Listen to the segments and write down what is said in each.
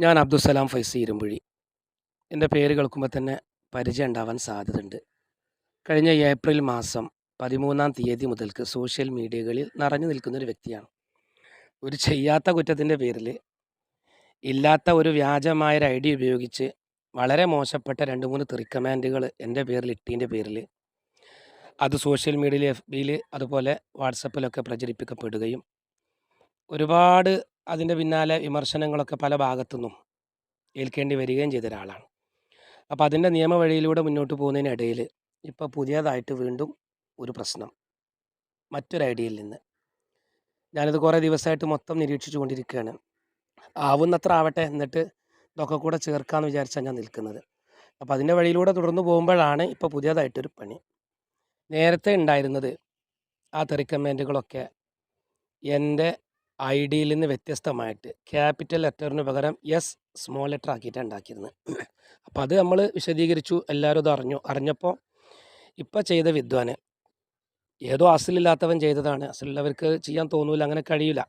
ഞാൻ അബ്ദുസലാം ഫൈസി ഇരുമ്പുഴി. എന്റെ പേര് കേൾക്കുമ്പോൾ തന്നെ പരിചയം ഉണ്ടാവാൻ സാധ്യതയുണ്ട്. കഴിഞ്ഞ ഏപ്രിൽ മാസം പതിമൂന്നാം തീയതി മുതൽക്ക് സോഷ്യൽ മീഡിയകളിൽ നിറഞ്ഞു നിൽക്കുന്നൊരു വ്യക്തിയാണ്. ഒരു ചെയ്യാത്ത കുറ്റത്തിന്റെ പേരിൽ ഇല്ലാത്ത ഒരു വ്യാജമായ ഒരു ഐ ഡി ഉപയോഗിച്ച് വളരെ മോശപ്പെട്ട രണ്ട് മൂന്ന് തെറിക്കമാൻഡുകൾ എന്റെ പേരിൽ ഇട്ടീന്റെ പേരിൽ അത് സോഷ്യൽ മീഡിയയിൽ എഫ് ബിയിൽ അതുപോലെ വാട്സപ്പിലൊക്കെ പ്രചരിപ്പിക്കപ്പെടുകയും ഒരുപാട് അതിന്റെ പിന്നാലെ വിമർശനങ്ങളൊക്കെ പല ഭാഗത്തുനിന്നും ഏൽക്കേണ്ടി വരികയും ചെയ്ത ഒരാളാണ് അപ്പോൾ അതിന്റെ നിയമവഴിയിലൂടെ മുന്നോട്ട് പോകുന്നതിനിടയിൽ ഇപ്പോൾ പുതിയതായിട്ട് വീണ്ടും ഒരു പ്രശ്നം. മറ്റൊരു ഐഡിയയിൽ നിന്ന്. ഞാനിത് കുറേ ദിവസമായിട്ട് മൊത്തം നിരീക്ഷിച്ചു കൊണ്ടിരിക്കുകയാണ്. ആവുന്നത്ര ആവട്ടെ എന്നിട്ട് ഇതൊക്കെ കൂടെ ചേർക്കാമെന്ന് വിചാരിച്ചാണ് ഞാൻ നിൽക്കുന്നത്. അപ്പോൾ അതിന്റെ വഴിയിലൂടെ തുടർന്ന് പോകുമ്പോഴാണ് ഇപ്പോൾ പുതിയതായിട്ടൊരു പണി. നേരത്തെ ഉണ്ടായിരുന്നത് ആ തെറിക്കമെന്റുകളൊക്കെ എന്റെ ഐ ഡിയിൽ നിന്ന് വ്യത്യസ്തമായിട്ട് ക്യാപിറ്റൽ ലെറ്ററിന് പകരം എസ് സ്മോൾ ലെറ്റർ ആക്കിയിട്ടാണ് ഉണ്ടാക്കിയിരുന്നത് അപ്പോൾ അത് നമ്മൾ വിശദീകരിച്ചു എല്ലാവരും അത് അറിഞ്ഞു. അറിഞ്ഞപ്പോൾ ഇപ്പം ചെയ്ത വിദ്വാന് ഏതോ അസിലില്ലാത്തവൻ ചെയ്തതാണ്. അസിലുള്ളവർക്ക് ചെയ്യാൻ തോന്നൂല അങ്ങനെ കഴിയില്ല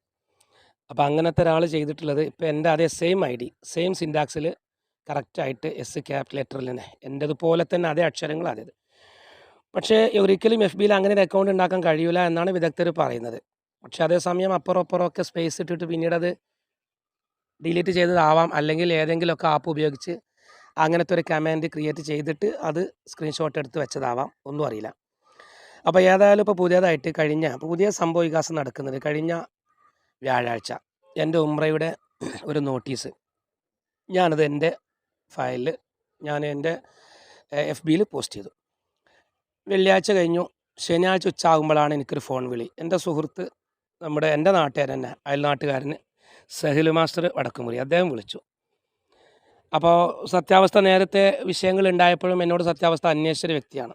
അപ്പോൾ അങ്ങനത്തെ ഒരാൾ ചെയ്തിട്ടുള്ളത് ഇപ്പോൾ എന്റെ അതേ സെയിം ഐ ഡി സെയിം സിൻഡാക്സിൽ കറക്റ്റായിട്ട് എസ് ക്യാപിറ്റൽ ലെറ്ററിൽ തന്നെ. എന്റെതുപോലെ തന്നെ അതേ അക്ഷരങ്ങൾ അതേത്. പക്ഷേ ഒരിക്കലും എഫ് ബിയിൽ അങ്ങനെ ഒരു അക്കൗണ്ട് ഉണ്ടാക്കാൻ കഴിയില്ല എന്നാണ് വിദഗ്ധർ പറയുന്നത്. പക്ഷേ അതേസമയം അപ്പുറം അപ്പുറം ഒക്കെ സ്പേസ് ഇട്ടിട്ട് പിന്നീട് അത് ഡിലീറ്റ് ചെയ്തതാവാം. അല്ലെങ്കിൽ ഏതെങ്കിലുമൊക്കെ ആപ്പ് ഉപയോഗിച്ച് അങ്ങനത്തെ ഒരു കമാൻഡ് ക്രിയേറ്റ് ചെയ്തിട്ട് അത് സ്ക്രീൻഷോട്ട് എടുത്ത് വെച്ചതാവാം. ഒന്നും അറിയില്ല. അപ്പോൾ ഏതായാലും ഇപ്പോൾ പുതിയതായിട്ട് കഴിഞ്ഞ പുതിയ സംഭവ വികാസം നടക്കുന്നത് കഴിഞ്ഞ വ്യാഴാഴ്ച എന്റെ ഉമ്രയുടെ ഒരു നോട്ടീസ് ഞാനത് എന്റെ ഫയലിൽ ഞാൻ എന്റെ എഫ് ബിയിൽ പോസ്റ്റ് ചെയ്തു. വെള്ളിയാഴ്ച കഴിഞ്ഞു. ശനിയാഴ്ച ഉച്ചാകുമ്പോഴാണ് എനിക്കൊരു ഫോൺ വിളി. എന്റെ സുഹൃത്ത് നമ്മുടെ എന്റെ നാട്ടുകാരൻ തന്നെ അയൽനാട്ടുകാരന് സഹിൽ മാസ്റ്റർ വടക്കുമുറി അദ്ദേഹം വിളിച്ചു. അപ്പോൾ സത്യാവസ്ഥ നേരത്തെ വിഷയങ്ങൾ ഉണ്ടായപ്പോഴും എന്നോട് സത്യാവസ്ഥ അന്വേഷിച്ചൊരു വ്യക്തിയാണ്.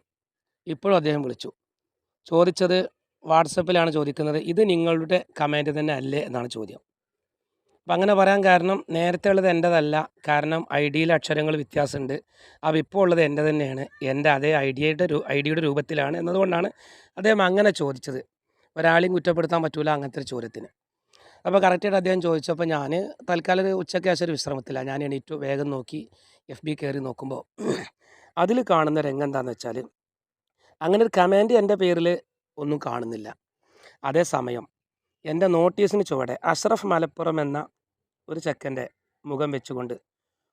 ഇപ്പോഴും അദ്ദേഹം വിളിച്ചു. ചോദിച്ചത് വാട്സപ്പിലാണ് ചോദിക്കുന്നത് ഇത് നിങ്ങളുടെ കമന്റ് തന്നെ അല്ലേ എന്നാണ് ചോദ്യം. അപ്പം അങ്ങനെ പറയാൻ കാരണം നേരത്തെ ഉള്ളത് എന്റെതല്ല കാരണം ഐ ഡിയിലെ അക്ഷരങ്ങൾ വ്യത്യാസമുണ്ട്. അപ്പോൾ ഇപ്പോൾ ഉള്ളത് എന്റെ തന്നെയാണ്. എന്റെ അതേ ഐ ഡിയുടെ ഐ ഡിയുടെ രൂപത്തിലാണ് എന്നതുകൊണ്ടാണ് അദ്ദേഹം അങ്ങനെ ചോദിച്ചത്. ഒരാളെയും കുറ്റപ്പെടുത്താൻ പറ്റൂല അങ്ങനത്തെ ഒരു ചോദ്യത്തിന്. അപ്പോൾ കറക്റ്റായിട്ട് അദ്ദേഹം ചോദിച്ചപ്പോൾ ഞാൻ തൽക്കാലം ഉച്ചയ്ക്ക് ശേഷം വിശ്രമത്തില്ല ഞാൻ എണീറ്റു വേഗം നോക്കി എഫ് ബി കയറി നോക്കുമ്പോൾ അതിൽ കാണുന്ന രംഗം എന്താണെന്ന് വെച്ചാൽ അങ്ങനെ ഒരു കമാൻഡ് എന്റെ പേരിൽ ഒന്നും കാണുന്നില്ല. അതേസമയം എന്റെ നോട്ടീസിന് ചുവടെ അഷ്റഫ് മലപ്പുറം എന്ന ഒരു ചെക്കന്റെ മുഖം വെച്ചുകൊണ്ട്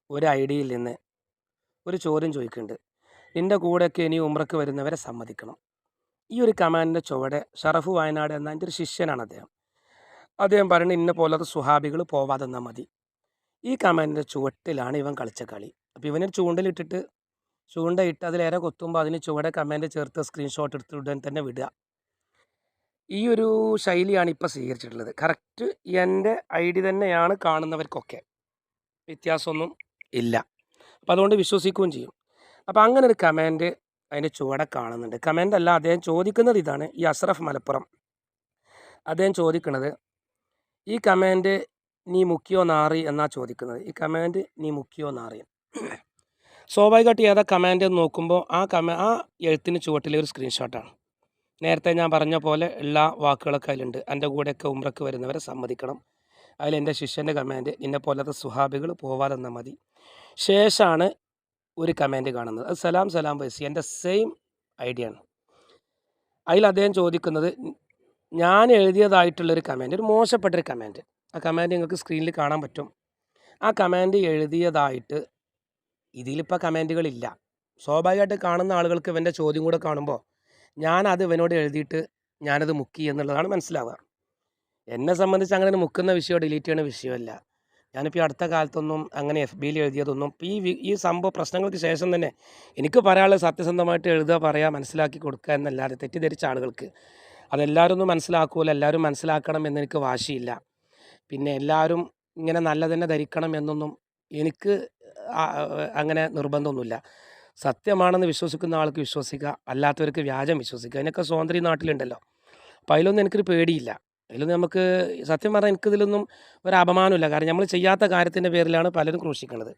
ഒരു ഐ ഡിയിൽ നിന്ന് ഒരു ചോദ്യം ചോദിക്കുന്നുണ്ട്. നിന്റെ കൂടെയൊക്കെ ഇനി ഉമ്രക്ക് വരുന്നവരെ സമ്മതിക്കണം. ഈ ഒരു കമാൻഡിന്റെ ചുവടെ ഷറഫ് വയനാട് എന്ന എന്റെ ഒരു ശിഷ്യനാണ് അദ്ദേഹം. അദ്ദേഹം പറയുന്നത് ഇന്ന പോലത്തെ സുഹാബികൾ പോവാതെ നിന്നാൽ മതി. ഈ കമാൻഡിന്റെ ചുവട്ടിലാണ് ഇവൻ കളിച്ച കളി. അപ്പോൾ ഇവനെ ചൂണ്ടലിട്ടിട്ട് ചൂണ്ടയിട്ട് അതിലേറെ കൊത്തുമ്പോൾ അതിന് ചുവടെ കമാൻഡ് ചേർത്ത് സ്ക്രീൻഷോട്ട് എടുത്ത് ഉടൻ തന്നെ വിടുക. ഈ ഒരു ശൈലിയാണ് ഇപ്പോൾ സ്വീകരിച്ചിട്ടുള്ളത്. കറക്റ്റ് എന്റെ ഐ ഡി തന്നെയാണ് കാണുന്നവർക്കൊക്കെ. വ്യത്യാസമൊന്നും ഇല്ല. അപ്പോൾ അതുകൊണ്ട് വിശ്വസിക്കുകയും ചെയ്യും. അപ്പോൾ അങ്ങനെ ഒരു കമാൻഡ് അതിന്റെ ചുവടെ കാണുന്നുണ്ട്. കമന്റ് അല്ല അദ്ദേഹം ചോദിക്കുന്നത് ഇതാണ് ഈ അഷ്റഫ് മലപ്പുറം. അദ്ദേഹം ചോദിക്കുന്നത് ഈ കമാൻഡ് നീ മുക്കിയോ നാറി എന്നാ ചോദിക്കുന്നത്. ഈ കമാൻഡ് നീ മുക്കിയോ നാറി. സ്വാഭാവികമായിട്ട് ഏതാ കമാൻഡ് എന്ന് നോക്കുമ്പോൾ ആ കമ ആ എഴുത്തിന് ചുവട്ടിലെ ഒരു സ്ക്രീൻഷോട്ടാണ് നേരത്തെ ഞാൻ പറഞ്ഞ പോലെ എല്ലാ വാക്കുകളൊക്കെ അതിലുണ്ട്. എന്റെ കൂടെയൊക്കെ ഉമ്രക്ക് വരുന്നവരെ സമ്മതിക്കണം. അതിൽ എന്റെ ശിഷ്യന്റെ കമാൻഡ് നിന്നെ പോലത്തെ സുഹാബികൾ പോവാതെന്നാൽ മതി. ശേഷമാണ് ഒരു കമാൻഡ് കാണുന്നത്. അത് സലാം സലാം വൈസി എന്റെ സെയിം ഐഡിയ ആണ്. അതിൽ അദ്ദേഹം ചോദിക്കുന്നത് ഞാൻ എഴുതിയതായിട്ടുള്ളൊരു കമാൻഡ് ഒരു മോശപ്പെട്ടൊരു കമാൻഡ് ആ കമാൻഡ് നിങ്ങൾക്ക് സ്ക്രീനിൽ കാണാൻ പറ്റും. ആ കമാൻഡ് എഴുതിയതായിട്ട് ഇതിലിപ്പോൾ കമാൻഡുകളില്ല സ്വാഭാവികമായിട്ട് കാണുന്ന ആളുകൾക്ക് ഇവന്റെ ചോദ്യം കൂടെ കാണുമ്പോൾ ഞാനത് ഇവനോട് എഴുതിയിട്ട് ഞാനത് മുക്കി എന്നുള്ളതാണ് മനസ്സിലാവുക. എന്നെ സംബന്ധിച്ച് അങ്ങനെ മുക്കുന്ന വിഷയമോ ഡിലീറ്റ് ചെയ്യുന്ന വിഷയമല്ല. ഞാനിപ്പോൾ ഈ അടുത്ത കാലത്തൊന്നും അങ്ങനെ എഫ് ബിയിൽ എഴുതിയതൊന്നും ഇപ്പോൾ ഈ ഈ സംഭവ പ്രശ്നങ്ങൾക്ക് ശേഷം തന്നെ എനിക്ക് പറയാനുള്ളത് സത്യസന്ധമായിട്ട് എഴുതുക പറയുക മനസ്സിലാക്കി കൊടുക്കുക എന്നല്ലാതെ തെറ്റിദ്ധരിച്ച ആളുകൾക്ക് അതെല്ലാവരും ഒന്നും മനസ്സിലാക്കൂല എല്ലാവരും മനസ്സിലാക്കണം എന്നെനിക്ക് വാശിയില്ല. പിന്നെ എല്ലാവരും ഇങ്ങനെ നല്ല തന്നെ ധരിക്കണം എന്നൊന്നും എനിക്ക് അങ്ങനെ നിർബന്ധമൊന്നുമില്ല. സത്യമാണെന്ന് വിശ്വസിക്കുന്ന ആൾക്ക് വിശ്വസിക്കുക അല്ലാത്തവർക്ക് വ്യാജം വിശ്വസിക്കുക. അതിനൊക്കെ സ്വാതന്ത്ര്യം നാട്ടിലുണ്ടല്ലോ അപ്പോൾ അതിലൊന്നും എനിക്കൊരു പേടിയില്ല. അതിലൊന്നും നമുക്ക് സത്യം പറഞ്ഞാൽ എനിക്കിതിലൊന്നും ഒരു അപമാനമില്ല കാരണം നമ്മൾ ചെയ്യാത്ത കാര്യത്തിന്റെ പേരിലാണ് പലരും ക്രൂശിക്കുന്നത്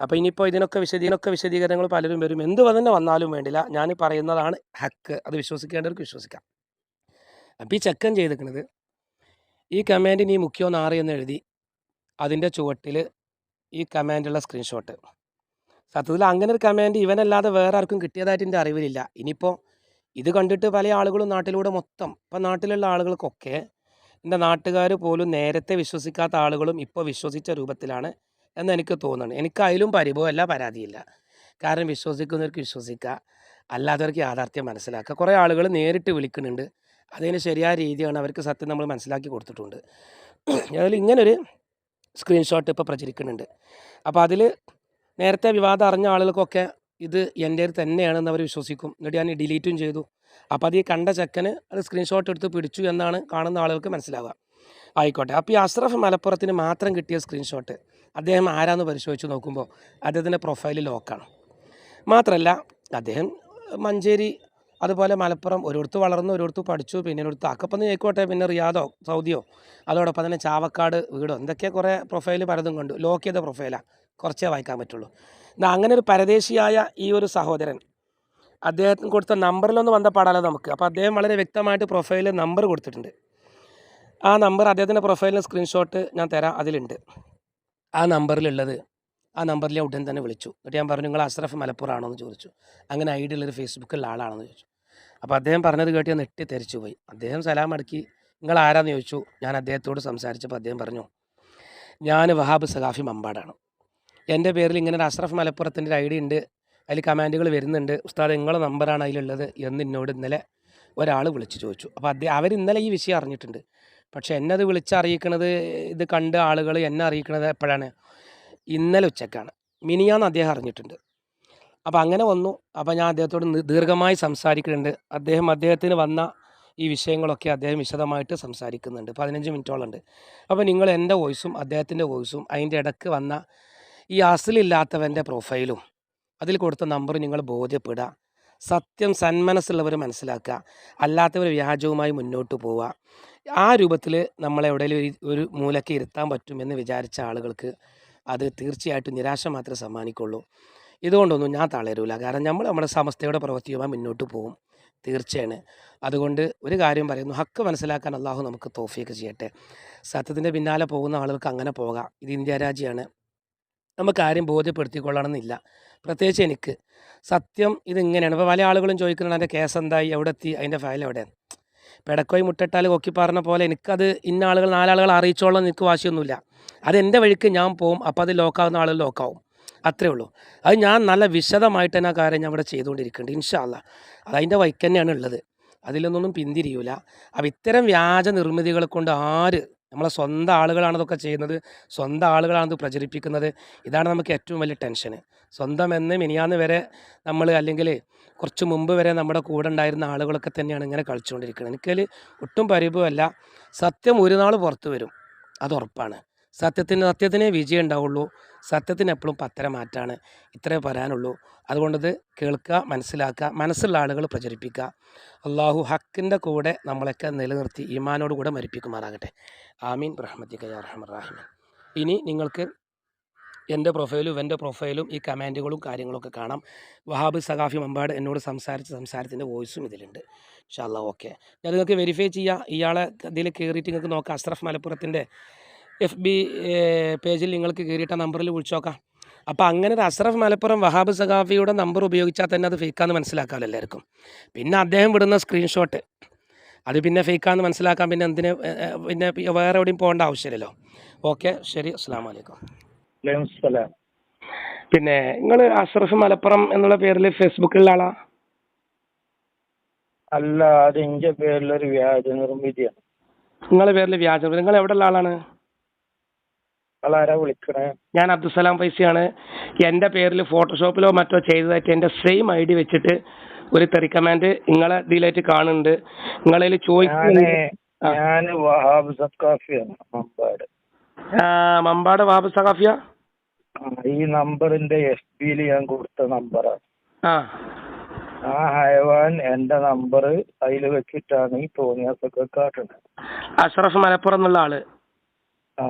അപ്പോൾ ഇനിയിപ്പോൾ ഇതിനൊക്കെ വിശദീനൊക്കെ വിശദീകരണങ്ങൾ പലരും വരും. എന്ത് തന്നെ വന്നാലും വേണ്ടില്ല. ഞാൻ ഈ പറയുന്നതാണ് ഹക്ക്. അത് വിശ്വസിക്കേണ്ടവർക്ക് വിശ്വസിക്കാം. അപ്പോൾ ഈ ചെക്കൻ ചെയ്തിരിക്കുന്നത് ഈ കമാൻഡ് നീ മുഖ്യോ നാറി എന്ന് എഴുതി അതിന്റെ ചുവട്ടിൽ ഈ കമാൻഡുള്ള സ്ക്രീൻഷോട്ട് സത്യത്തിൽ അങ്ങനെ ഒരു കമാൻഡ് ഇവനല്ലാതെ വേറെ ആർക്കും കിട്ടിയതായിട്ട് എന്റെ അറിവിലില്ല. ഇനിയിപ്പോൾ ഇത് കണ്ടിട്ട് പല ആളുകളും നാട്ടിലൂടെ മൊത്തം ഇപ്പം നാട്ടിലുള്ള ആളുകൾക്കൊക്കെ എന്റെ നാട്ടുകാർ പോലും നേരത്തെ വിശ്വസിക്കാത്ത ആളുകളും ഇപ്പോൾ വിശ്വസിച്ച രൂപത്തിലാണ് എന്ന് എനിക്ക് തോന്നുന്നു. എനിക്ക് അതിലും പരിഭവമല്ല പരാതിയില്ല. കാരണം വിശ്വസിക്കുന്നവർക്ക് വിശ്വസിക്കുക അല്ലാത്തവർക്ക് യാഥാർത്ഥ്യം മനസ്സിലാക്കുക. കുറേ ആളുകൾ നേരിട്ട് വിളിക്കുന്നുണ്ട്. അതിന് ശരിയായ രീതിയാണ് അവർക്ക് സത്യം നമ്മൾ മനസ്സിലാക്കി കൊടുത്തിട്ടുണ്ട്. അതിൽ ഇങ്ങനൊരു സ്ക്രീൻഷോട്ട് ഇപ്പോൾ പ്രചരിക്കുന്നുണ്ട്. അപ്പോൾ അതിൽ നേരത്തെ വിവാദം അറിഞ്ഞ ആളുകൾക്കൊക്കെ ഇത് എന്റെ തന്നെയാണെന്ന് അവർ വിശ്വസിക്കും. എന്നിട്ട് ഞാൻ ഡിലീറ്റും ചെയ്തു. അപ്പോൾ അത് ഈ കണ്ട ചെക്കന് അത് സ്ക്രീൻഷോട്ട് എടുത്ത് പിടിച്ചു എന്നാണ് കാണുന്ന ആളുകൾക്ക് മനസ്സിലാവുക. ആയിക്കോട്ടെ. അപ്പോൾ ഈ അഷ്റഫ് മലപ്പുറത്തിന് മാത്രം കിട്ടിയ സ്ക്രീൻഷോട്ട് അദ്ദേഹം ആരാന്ന് പരിശോധിച്ച് നോക്കുമ്പോൾ അദ്ദേഹത്തിന്റെ പ്രൊഫൈൽ ലോക്കാണ് മാത്രമല്ല അദ്ദേഹം മഞ്ചേരി അതുപോലെ മലപ്പുറം ഒരിടത്ത് വളർന്നു ഒരിടത്ത് പഠിച്ചു പിന്നെ ഒരിടത്ത് അക്കപ്പം ചേക്കോട്ടെ പിന്നെ റിയാദോ സൗദിയോ അതോടൊപ്പം തന്നെ ചാവക്കാട് വീടോ എന്തൊക്കെ കുറേ പ്രൊഫൈൽ പലതും കണ്ടു. ലോക്ക് ചെയ്ത പ്രൊഫൈലാണ് കുറച്ചേ വായിക്കാൻ പറ്റുള്ളൂ. അങ്ങനെ ഒരു പരദേശിയായ ഈ ഒരു സഹോദരൻ. അദ്ദേഹത്തിന് കൊടുത്ത നമ്പറിലൊന്ന് ബന്ധപ്പെടാലോ നമുക്ക്. അപ്പോൾ അദ്ദേഹം വളരെ വ്യക്തമായിട്ട് പ്രൊഫൈലിൽ നമ്പർ കൊടുത്തിട്ടുണ്ട്. ആ നമ്പർ അദ്ദേഹത്തിന്റെ പ്രൊഫൈലിന് സ്ക്രീൻഷോട്ട് ഞാൻ തരാം. അതിലുണ്ട്. ആ നമ്പറിലുള്ളത് ആ നമ്പറിൽ ഉടൻ തന്നെ വിളിച്ചു. എന്നിട്ട് ഞാൻ പറഞ്ഞു നിങ്ങൾ അഷ്റഫ് മലപ്പുറമാണോ എന്ന് ചോദിച്ചു. അങ്ങനെ ഐ ഡി ഉള്ളൊരു ഫേസ്ബുക്കിലുള്ള ആളാണെന്ന് ചോദിച്ചു. അപ്പോൾ അദ്ദേഹം പറഞ്ഞത് കേട്ട് ഞാൻ നെട്ടി തെരിച്ചു പോയി. അദ്ദേഹം സലാം അടക്കി നിങ്ങൾ ആരാന്ന് ചോദിച്ചു? ഞാൻ അദ്ദേഹത്തോട് സംസാരിച്ചപ്പോൾ അദ്ദേഹം പറഞ്ഞു ഞാൻ വഹാബ് സഖാഫി മമ്പാടാണ്. എന്റെ പേരിൽ ഇങ്ങനെ ഒരു അഷ്റഫ് മലപ്പുറത്തിന്റെ ഒരു ഐ ഡി ഉണ്ട്. അതിൽ കമാൻഡുകൾ വരുന്നുണ്ട്. ഉസ്താദ് നിങ്ങളെ നമ്പറാണ് അതിലുള്ളത് എന്ന് എന്നോട് ഇന്നലെ ഒരാൾ വിളിച്ച് ചോദിച്ചു. അപ്പോൾ അദ്ദേഹം അവർ ഇന്നലെ ഈ വിഷയം അറിഞ്ഞിട്ടുണ്ട്. പക്ഷേ എന്നെ അത് വിളിച്ചറിയിക്കണത് ഇത് കണ്ട് ആളുകൾ എന്നെ അറിയിക്കണത് എപ്പോഴാണ്? ഇന്നലെ ഉച്ചക്കാണ്. മിനിയാന്ന് അദ്ദേഹം അറിഞ്ഞിട്ടുണ്ട്. അപ്പോൾ അങ്ങനെ വന്നു. അപ്പോൾ ഞാൻ അദ്ദേഹത്തോട് ദീർഘമായി സംസാരിക്കുന്നുണ്ട്. അദ്ദേഹം അദ്ദേഹത്തിന് വന്ന ഈ വിഷയങ്ങളൊക്കെ അദ്ദേഹം വിശദമായിട്ട് സംസാരിക്കുന്നുണ്ട്. പതിനഞ്ച് മിനിറ്റോളം ഉണ്ട്. അപ്പോൾ നിങ്ങൾ എന്റെ വോയിസും അദ്ദേഹത്തിന്റെ വോയിസും അതിന്റെ ഇടയ്ക്ക് വന്ന ഈ അസലില്ലാത്തവന്റെ പ്രൊഫൈലും അതിൽ കൊടുത്ത നമ്പർ നിങ്ങൾ ബോധ്യപ്പെടുക. സത്യം സന്മനസ്സുള്ളവർ മനസ്സിലാക്കുക. അല്ലാത്തവർ വ്യാജവുമായി മുന്നോട്ട് പോവുക. ആ രൂപത്തിൽ നമ്മളെ എവിടെയെങ്കിലും ഒരു മൂലയ്ക്ക് ഇരുത്താൻ പറ്റുമെന്ന് വിചാരിച്ച ആളുകൾക്ക് അത് തീർച്ചയായിട്ടും നിരാശ മാത്രമേ സമ്മാനിക്കുള്ളൂ. ഇതുകൊണ്ടൊന്നും ഞാൻ തളരൂല. കാരണം നമ്മൾ നമ്മുടെ സമസ്തയുടെ പ്രവൃത്തിയുമായി മുന്നോട്ട് പോകും തീർച്ചയാണ്. അതുകൊണ്ട് ഒരു കാര്യം പറയുന്നു. ഹക്ക് മനസ്സിലാക്കാൻ അള്ളാഹു നമുക്ക് തോഫിയൊക്കെ ചെയ്യട്ടെ. സത്യത്തിന്റെ പിന്നാലെ പോകുന്ന ആളുകൾക്ക് അങ്ങനെ പോകാം. ഇത് ഇന്ത്യ രാജ്യമാണ്. നമുക്ക് ആരും ബോധ്യപ്പെടുത്തിക്കൊള്ളണമെന്നില്ല. പ്രത്യേകിച്ച് എനിക്ക്. സത്യം ഇതിങ്ങനെയാണ്. ഇപ്പോൾ പല ആളുകളും ചോദിക്കുന്നുണ്ട് അതിന്റെ കേസ് എന്തായി എവിടെ എത്തി അതിന്റെ ഫയൽ എവിടെയാണ് പെടക്കോയി മുട്ടിട്ടാൽ കൊക്കി പറഞ്ഞ പോലെ എനിക്കത് ഇന്ന ആളുകൾ നാലാളുകൾ അറിയിച്ചോളണം എനിക്ക് വാശിയൊന്നുമില്ല. അത് എന്റെ വഴിക്ക് ഞാൻ പോകും അപ്പോൾ അത് ലോക്കാവുന്ന ആളുകൾ ലോക്കാവും. അത്രേ ഉള്ളൂ. അത് ഞാൻ നല്ല വിശദമായിട്ട് തന്നെ കാര്യം ഞാൻ ഇവിടെ ചെയ്തുകൊണ്ടിരിക്കുന്നുണ്ട് ഇൻഷാല്ല അത് അതിന്റെ വൈക്ക് തന്നെയാണ് ഉള്ളത്. അതിലൊന്നും പിന്തിരിയൂല. അപ്പം ഇത്തരം വ്യാജ നിർമ്മിതികളെ കൊണ്ട് ആര് നമ്മളെ സ്വന്തം ആളുകളാണ് ഇതൊക്കെ ചെയ്യുന്നത്. സ്വന്തം ആളുകളാണ് ഇത് പ്രചരിപ്പിക്കുന്നത്. ഇതാണ് നമുക്ക് ഏറ്റവും വലിയ ടെൻഷൻ സ്വന്തം എന്ന് മിനിയാന്ന് വരെ നമ്മൾ അല്ലെങ്കിൽ കുറച്ച് മുമ്പ് വരെ നമ്മുടെ കൂടെ ഉണ്ടായിരുന്ന ആളുകളൊക്കെ തന്നെയാണ് ഇങ്ങനെ കളിച്ചുകൊണ്ടിരിക്കുന്നത്. എനിക്കതിൽ ഒട്ടും പരിഭവമല്ല. സത്യം ഒരു നാൾ പുറത്തു വരും. അത് ഉറപ്പാണ്. സത്യത്തിന് സത്യത്തിനേ വിജയം ഉണ്ടാവുള്ളൂ. സത്യത്തിന് എപ്പോഴും പത്തര മാറ്റാണ്. ഇത്രേ പറയാനുള്ളൂ. അതുകൊണ്ടത് കേൾക്കുക മനസ്സിലാക്കുക മനസ്സുള്ള ആളുകൾ പ്രചരിപ്പിക്കുക. അള്ളാഹു ഹക്കിന്റെ കൂടെ നമ്മളൊക്കെ നിലനിർത്തി ഈമാനോട് കൂടെ മരിപ്പിക്കുമാറാകട്ടെ. ആമീൻ. റഹ്മത്തിക്ക റഹ്മർ ഇനി നിങ്ങൾക്ക് എന്റെ പ്രൊഫൈലും ഇവന്റെ പ്രൊഫൈലും ഈ കമാൻഡുകളും കാര്യങ്ങളൊക്കെ കാണാം. വഹാബ് സഖാഫി മമ്പാട് എന്നോട് സംസാരിച്ച സംസാരത്തിന്റെ വോയിസും ഇതിലുണ്ട്. ഇൻഷാല്ല ഓക്കെ. ഞാൻ നിങ്ങൾക്ക് വെരിഫൈ ചെയ്യുക ഇയാളെ ഇതിൽ കയറിയിട്ട് നിങ്ങൾക്ക് നോക്കാം. അഷ്റഫ് മലപ്പുറത്തിന്റെ എഫ് ബി പേജിൽ നിങ്ങൾക്ക് കയറിയിട്ട് നമ്പറിൽ വിളിച്ചു നോക്കാം. അപ്പോൾ അങ്ങനെ ഒരു അഷ്റഫ് മലപ്പുറം വഹാബ് സഖാഫിയുടെ നമ്പർ ഉപയോഗിച്ചാൽ തന്നെ അത് ഫേക്കാന്ന് മനസ്സിലാക്കാമല്ലോ എല്ലാവർക്കും. പിന്നെ അദ്ദേഹം വിടുന്ന സ്ക്രീൻഷോട്ട്. അത് പിന്നെ ഫേക്കാന്ന് മനസ്സിലാക്കാൻ പിന്നെ എന്തിന് പിന്നെ വേറെ എവിടെയും പോകേണ്ട ആവശ്യമില്ലല്ലോ. ഓക്കെ ശരി അസ്സാം വലൈക്കും പിന്നെ നിങ്ങൾ അഷ്റഫ് മലപ്പുറം എന്നുള്ള പേരിൽ ഫേസ്ബുക്കിലുള്ള ആളാ? അല്ല അത് എന്റെ പേരിലൊരു വ്യാജ നിർമ്മിതിയാണ് നിങ്ങളെ പേരിൽ വ്യാജ നിങ്ങൾ എവിടെ ഉള്ള ആളാണ്? ആളാരാ വിളിക്കണേ? ഞാൻ അബ്ദുസലാം പൈസയാണ് എന്റെ പേരിൽ ഫോട്ടോഷോപ്പിലോ മറ്റോ ചെയ്തതായിട്ട് എന്റെ സെയിം ഐ ഡി വെച്ചിട്ട് ഒരു തെറി കമാൻഡ് നിങ്ങളെ ഇതിലായിട്ട് കാണുന്നുണ്ട്. നിങ്ങളതിൽ ആ. ഞാൻ വഹാബ് സക്കാഫിയാണ് മമ്പാട്. വഹാബ് സഖാഫിയ? ഈ നമ്പറിന്റെ എഫ് ബിയിൽ ഞാൻ കൊടുത്ത നമ്പറാണ് ആ. ആ ഹയവാൻ എന്റെ നമ്പർ അതിൽ വെച്ചിട്ടാണ് ഈ തോന്നിയാസൊക്കെ കാട്ടുന്നത് അഷ്റഫ് മലപ്പുറം എന്നുള്ള ആൾ. ആ.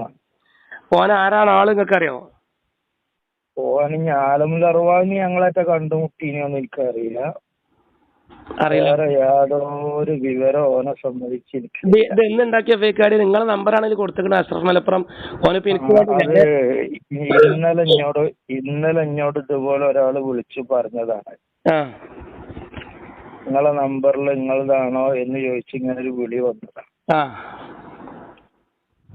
ഓൻ ആരാണ് ആൾ നിങ്ങൾക്ക് അറിയോ ഓന് ഞാലും ലറുവാനി ഞങ്ങളൊക്കെ കണ്ടുമുട്ടീനൊന്നും എനിക്കറിയില്ല. അറിയില്ല. യാതൊരു വിവരം ഓനെ സംബന്ധിച്ചിരിക്കും ഇത് ഇത് എന്ന് ഉണ്ടാക്കിയ ഫേക്ക് ഐഡി നിങ്ങളെ നമ്പർ ആണെങ്കിൽ കൊടുത്തിട്ട് അഷ്റഫ് മലപ്പുറം. ഓനിപ്പോ എനിക്ക് ഇന്നലെ എന്നോട് ഇന്നലെ എന്നോട് ഇതുപോലെ ഒരാൾ വിളിച്ചു പറഞ്ഞതാണ്. നിങ്ങളെ നമ്പറിൽ നിങ്ങളതാണോ എന്ന് ചോദിച്ചു ഇങ്ങനെ ഒരു വിളി വന്നതാണ്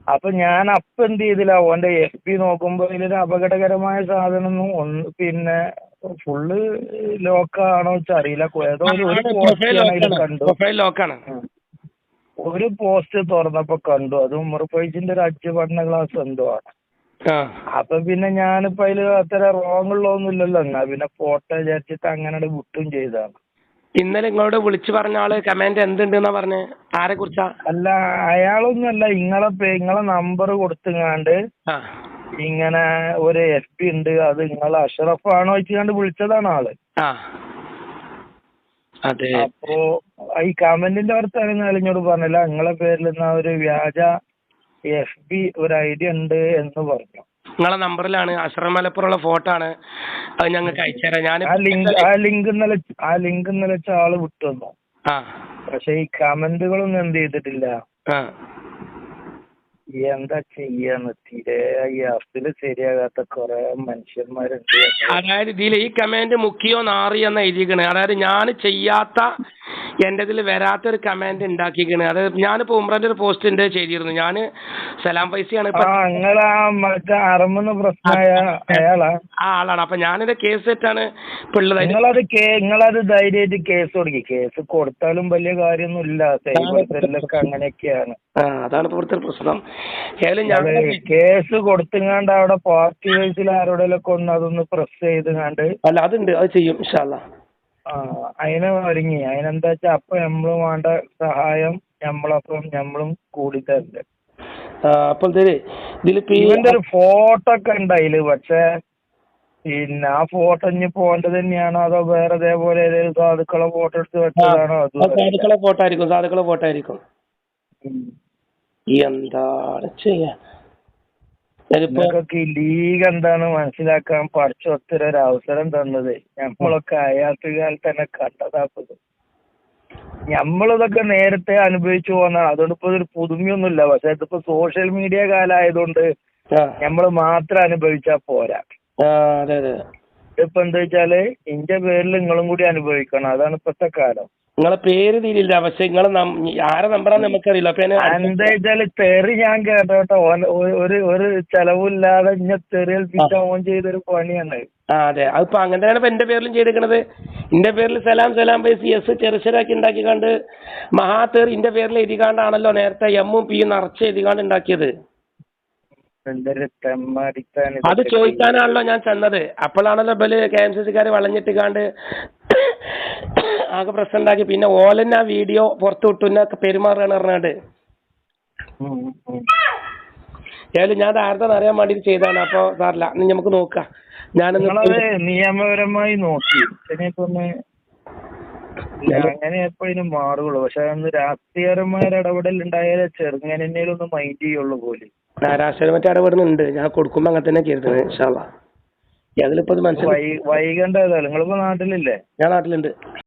അപ്പൊ ഞാൻ അപ്പൊ എന്ത് ചെയ്തില്ല ഓന്റെ എഫ് പി നോക്കുമ്പോ ഇതിലൊരു അപകടകരമായ സാധനം ഒന്നും പിന്നെ ഫുള്ള് ലോക്കാണോ അറിയില്ല ഏതോ ഒരു പോസ്റ്റ് അതിൽ കണ്ടു. ഒരു പോസ്റ്റ് തുറന്നപ്പോ കണ്ടു. അത് ഉമർ ഫൈസിന്റെ ഒരു അച്ഛ പഠന ക്ലാസ് എന്തോ ആണ്. അപ്പൊ പിന്നെ ഞാനിപ്പോ അതിൽ അത്ര റോങ് ഉള്ളതൊന്നും ഇല്ലല്ലോ എന്നാ പിന്നെ ഫോട്ടോ വിചാരിച്ചിട്ട് അങ്ങനെ വിട്ടും ചെയ്താണ് ഇന്നലെ നിങ്ങളോട് വിളിച്ചു പറഞ്ഞ ആൾ കമാൻഡ് എന്തുണ്ടെന്നാ പറഞ്ഞ്? ആരെ കുറിച്ചാ? അല്ല അയാളൊന്നും അല്ല ഇങ്ങളെ പേ- ഇങ്ങളെ നമ്പർ കൊടുത്തുങ്ങാണ്ട് ആ. ഇങ്ങനെ ഒരു എസ് പി ഉണ്ട് അത് നിങ്ങളെ അഷറഫ് ആണോ വെച്ചുകൊണ്ട് വിളിച്ചതാണ് ആൾ. ആ. അതെ. അപ്പോ ഈ കമന്റിന്റെ അർത്ഥം എന്നോട് പറഞ്ഞില്ല നിങ്ങളെ പേരിൽ നിന്ന് ഒരു വ്യാജ എഫ് ബി ഒരു ഐഡിയ ഉണ്ട് എന്ന് പറഞ്ഞു. നിങ്ങളെ നമ്പറിലാണ്. അഷ്റഫ് മലപ്പുറമുള്ള ഫോട്ടോ ആണ്. അത് ഞങ്ങൾക്ക് അയച്ചുതരാം ഞാൻ ആ ലിങ്ക് ആ ലിങ്ക് ഇന്നലെ ആ ലിങ്ക് ഇന്നലെ വെച്ച ആൾ വിട്ടു തന്നു. ആ. പക്ഷെ ഈ കമന്റുകളൊന്നും എന്ത് ചെയ്തിട്ടില്ല. ആ. എന്താ ചെയ്യാന്ന്? തീരെ ഈ അഫ്സൽ ശരിയാകാത്ത കുറെ മനുഷ്യന്മാരുണ്ട്. അതായത് ഇതിൽ ഈ കമാൻഡ് മുക്കിയോ നാറി എന്ന് എഴുതിക്കണ് അതായത് ഞാൻ ചെയ്യാത്ത എന്റെ ഇതിൽ വരാത്തൊരു കമാൻഡ് ഉണ്ടാക്കിക്കണ് അത് ഞാനിപ്പോ ഉമ്രന്റെ ഒരു പോസ്റ്റ് ഉണ്ട് ചെയ്തിരുന്നു. ഞാൻ സലാം പൈസയാണ് ആ ആളാണ്. അപ്പൊ ഞാനിത് കേസ് അതിന് നിങ്ങളത് നിങ്ങളത് ധൈര്യമായിട്ട് കേസ് തുടങ്ങി കേസ് കൊടുത്താലും വലിയ കാര്യമൊന്നുമില്ല. സൈബർ സെല്ലൊക്കെ അങ്ങനെയൊക്കെയാണ്. അതാണ് ഇപ്പൊ ഇവിടുത്തെ പ്രശ്നം. കേസ് കൊടുത്തുങ്ങാണ്ട് അവിടെ പാർട്ടി വൈസിൽ ആരോടെങ്കിലൊക്കെ ഒന്ന് അതൊന്ന് പ്രസ് ചെയ്തുങ്ങാണ്ട് അല്ല അതുണ്ട്. അത് ചെയ്യും അതിനെ ഒരുങ്ങി. അതിനെന്താ വെച്ചാ അപ്പൊ നമ്മൾ വേണ്ട സഹായം നമ്മളപ്പം നമ്മളും കൂടി തരണ്ട്. ഇവന്റെ ഒരു ഫോട്ടോ ഒക്കെ ഉണ്ട് അതിൽ പക്ഷെ പിന്നെ ആ ഫോട്ടോ ഇനി പോകേണ്ടത് തന്നെയാണോ? അതോ വേറെ ഇതേപോലെ ഏതെങ്കിലും സാധുക്കളെ ഫോട്ടോ എടുത്ത് വെച്ചതാണോ? അത്. സാധുക്കളെ ഫോട്ടോ ആയിരിക്കും സാധുക്കളെ ഫോട്ടോ ആയിരിക്കും. എന്താണ് ചെയ്യാൻ നിങ്ങൾക്കൊക്കെ ലീഗ് എന്താണ് മനസ്സിലാക്കാൻ പഠിച്ച ഒത്തിരി ഒരു അവസരം തന്നത്. നമ്മളൊക്കെ അയാത്ത കാലത്ത് തന്നെ കണ്ടതാപ്പത്. നമ്മളിതൊക്കെ നേരത്തെ അനുഭവിച്ചു പോകുന്നതാണ് അതുകൊണ്ട് ഇപ്പൊ ഇതൊരു പുതുമയൊന്നുമില്ല. പക്ഷെ ഇതിപ്പോ സോഷ്യൽ മീഡിയ കാലമായതുകൊണ്ട് ഞമ്മൾ നമ്മൾ മാത്രം അനുഭവിച്ചാ പോരാ. ഇപ്പൊ ഇതിപ്പോ എന്താ വെച്ചാൽ ഇന്റെ പേരിൽ നിങ്ങളും കൂടി അനുഭവിക്കണം. അതാണ് ഇപ്പത്തെ കാലം. നിങ്ങളെ പേര് തീരില്ല പക്ഷെ നിങ്ങളെ ആരെ നമ്പറാന്ന് നമുക്കറിയില്ല. അപ്പൊ എന്താ വെച്ചാൽ തെറി ഞാൻ കേട്ടോ ഒരു ഒരു ചെലവില്ലാതെ ഇന്നെ തെറിയേൽപ്പിച്ച ഓൻ ചെയ്തൊരു പണിയാണ്. ആ അതെ. അതിപ്പോ അങ്ങനെ തന്നെയാണ് ഇപ്പൊ എന്റെ പേരിലും ചെയ്തിരിക്കണത്. എന്റെ പേരിൽ സലാം സലാം പൈസ എസ് ചെറുശരാക്കി ഉണ്ടാക്കിക്കാണ്ട് മഹാത്തേർ എന്റെ പേരിൽ എഴുതിക്കാണ്ടാണല്ലോ നേരത്തെ എമ്മും പിയും നിറച്ച് എഴുതിക്കാണ്ട് ഉണ്ടാക്കിയത്. അത് ചോദിക്കാനാണല്ലോ ഞാൻ ചെന്നത്. അപ്പോഴാണല്ലോ ബൽ കെ എം സി സിക്കാർ വളഞ്ഞിട്ടിക്കാണ്ട് ആകെ പ്രശ്നം ഉണ്ടാക്കി പിന്നെ ഓലന്നെ ആ വീഡിയോ പുറത്തു വിട്ടു എന്നെ പെരുമാറുകയാണ് പറഞ്ഞാണ്ട്. ഏതായാലും ഞാൻ ആരുടെ അറിയാൻ വേണ്ടി ചെയ്താണ് അപ്പൊ സാറില്ല നമുക്ക് നോക്കാം. ഞാനൊന്ന് നിയമപരമായി നോക്കി. അങ്ങനെ എപ്പോഴും മാറുള്ളൂ. പക്ഷെ അന്ന് രാഷ്ട്രീയപരമായ ഒരു ഇടപെടൽ ഉണ്ടായാലേ ഒന്ന് മൈൻഡ് ചെയ്യുള്ളൂ പോലും. ആ മറ്റേ മറ്റേ ഇവിടുന്നുണ്ട്. ഞാൻ കൊടുക്കുമ്പോ അങ്ങനെ തന്നെ കരുതുന്നത് ഇൻഷാല്ലാ അതിലിപ്പോ മനസ്സിലായി. വൈ വൈകേണ്ടതല്ല നിങ്ങളിപ്പോ നാട്ടിലില്ലേ? ഞാൻ നാട്ടിലുണ്ട്.